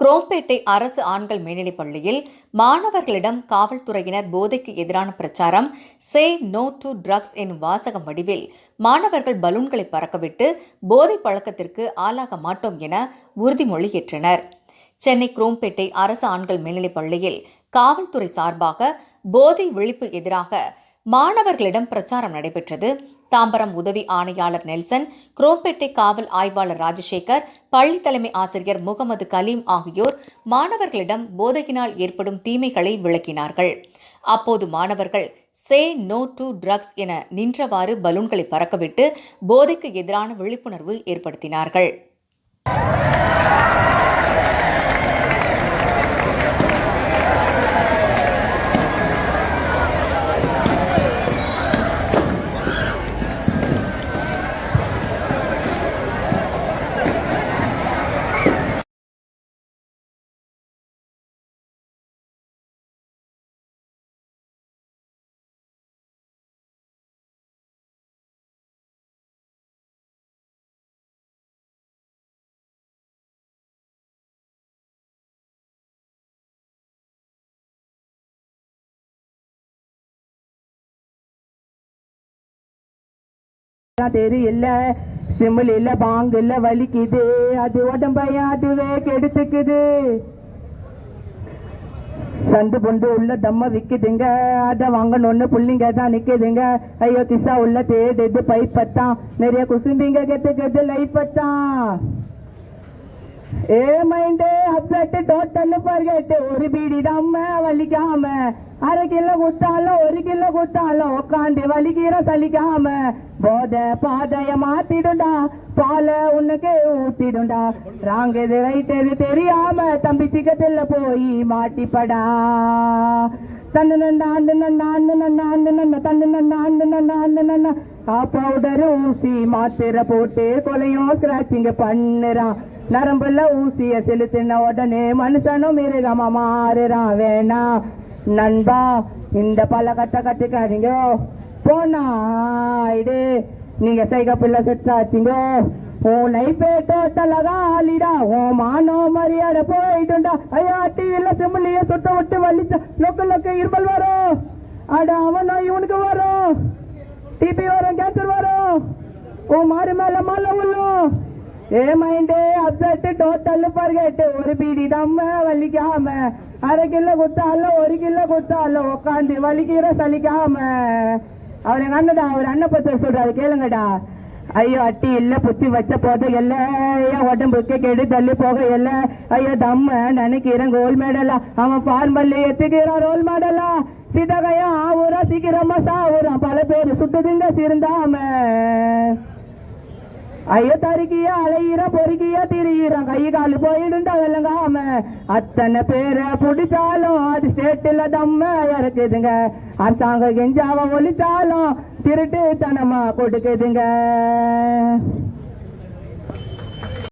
குரோம்பேட்டை அரசு ஆண்கள் மேல்நிலைப் பள்ளியில் மாணவர்களிடம் காவல்துறையினர் போதைக்கு எதிரான பிரச்சாரம் சே நோ டு ட்ரக்ஸ் எனும் வாசகம் வடிவில் மாணவர்கள் பலூன்களை பறக்கவிட்டு போதை பழக்கத்திற்கு ஆளாக மாட்டோம் என உறுதிமொழி ஏற்றனர் சென்னை குரோம்பேட்டை அரசு ஆண்கள் மேல்நிலைப் பள்ளியில் காவல்துறை சார்பாக போதை ஒழிப்பு எதிராக மாணவர்களிடம் பிரச்சாரம் நடைபெற்றது. தாம்பரம் உதவி ஆணையாளர் நெல்சன் குரோம்பேட்டை காவல் ஆய்வாளர் ராஜசேகர் பள்ளி தலைமை ஆசிரியர் முகமது கலீம் ஆகியோர் மாணவர்களிடம் போதையினால் ஏற்படும் தீமைகளை விளக்கினார்கள். அப்போது மாணவர்கள் சே நோ டு ட்ரக்ஸ் என நின்றவாறு பலூன்களை பறக்கவிட்டு போதைக்கு எதிரான விழிப்புணர்வு ஏற்படுத்தினார்கள். தெரு இல்ல சிம்மில் இல்ல பாங்கு இல்ல வலிக்குது. அது உடம்பையா அதுவே கெடுத்துக்குது. சந்து பொண்டு உள்ள தம்ம விக்குதுங்க. அத வாங்கணும்னு புள்ளிங்க தான் நிக்குதுங்க. ஐயோ கிசா உள்ள தேடுது. பைப்பத்தான். நிறைய குசும்பிங்க கெத்துக்குது லைப்பத்தான். ஏ மைண்டே அப்செட் டோட்டல் பர்கெட் ஒரு பீடி தம்ம வலிக்காம. அரை கிலோ குத்தாலும் ஒரு கிலோ கொடுத்தாலும் உட்காந்து வலிக்கிற சலிக்காம போத பாதைய மாத்திடுண்டா பால உனக்கு ஊத்திடுண்டா ராங் எது ரைட் தெரியாம தம்பி சிக்கத்துல போய் மாட்டிப்படா. தன்னு நன்னா அண்டு நன்னா அண்டு நன்னா அண்டு நன்னா தன்னு நன்னா அண்டு நன்னா அண்டு நன்னா. ஆ பவுடர் ஊசி மாத்திரை போட்டு கொலையும் ஸ்கிராச்சிங்க பண்ணுறான் நரம்புல ஊசிய செலுத்தின உடனே மனுஷனும் மிருகமா மாறுறான் வேணாம் நண்பா இந்த பல கட்ட கட்டிக்காதீங்க போனா இது நீங்க சைக பிள்ளை செட்டாச்சுங்க உன் லைஃபே டோட்டலாக ஆலிடா உன் மானோ மரியாதை போயிட்டுண்டா. ஐயா டிவியில் செம்மலிய சுத்த விட்டு வலிச்ச லொக்கு லொக்கு இருமல் வரும். அட அவனோ இவனுக்கு வரும். டிபி வரும் கேன்சர் வரும். உன் மாறு மேல மலை உள்ளும் ஏ மைண்டே அப்செட் டோட்டல் பர்கெட் ஒரு பீடி தம்ம வலிக்காம அரை கிலோ குத்தாலும் ஒரு கிலோ குத்தாலும் உட்காந்து வலிக்கிற சலிக்காம. அவர் எங்க அண்ணடா அவர் அண்ணன் பத்தி சொல்றாரு கேளுங்கடா. ஐயோ அட்டி இல்ல புத்தி வச்ச போத இல்ல. ஐயோ உடம்புக்கு கெடு தள்ளி போக இல்ல. ஐயோ தம்ம நினைக்கிறேன் கோல் மேடலா அவன் ஃபார்மல்ல எத்துக்கிறான் ரோல் மாடலா சிதகையா ஆவுரா சீக்கிரமா சாவுறான். பல பேர் சுட்டுதுங்க திருந்தாம ஐயோ தருக்கியா அலையிற பொறுக்கியா திரியிறோம். கை காலு போயிடுண்டா வெள்ளங்காம அத்தனை பேரை பிடிச்சாலும் அது ஸ்டேட்டில் தம்ம இறக்குதுங்க. அரசாங்கம் கெஞ்சாவ ஒழிச்சாலும் திருட்டு தனமா கொடுக்குதுங்க.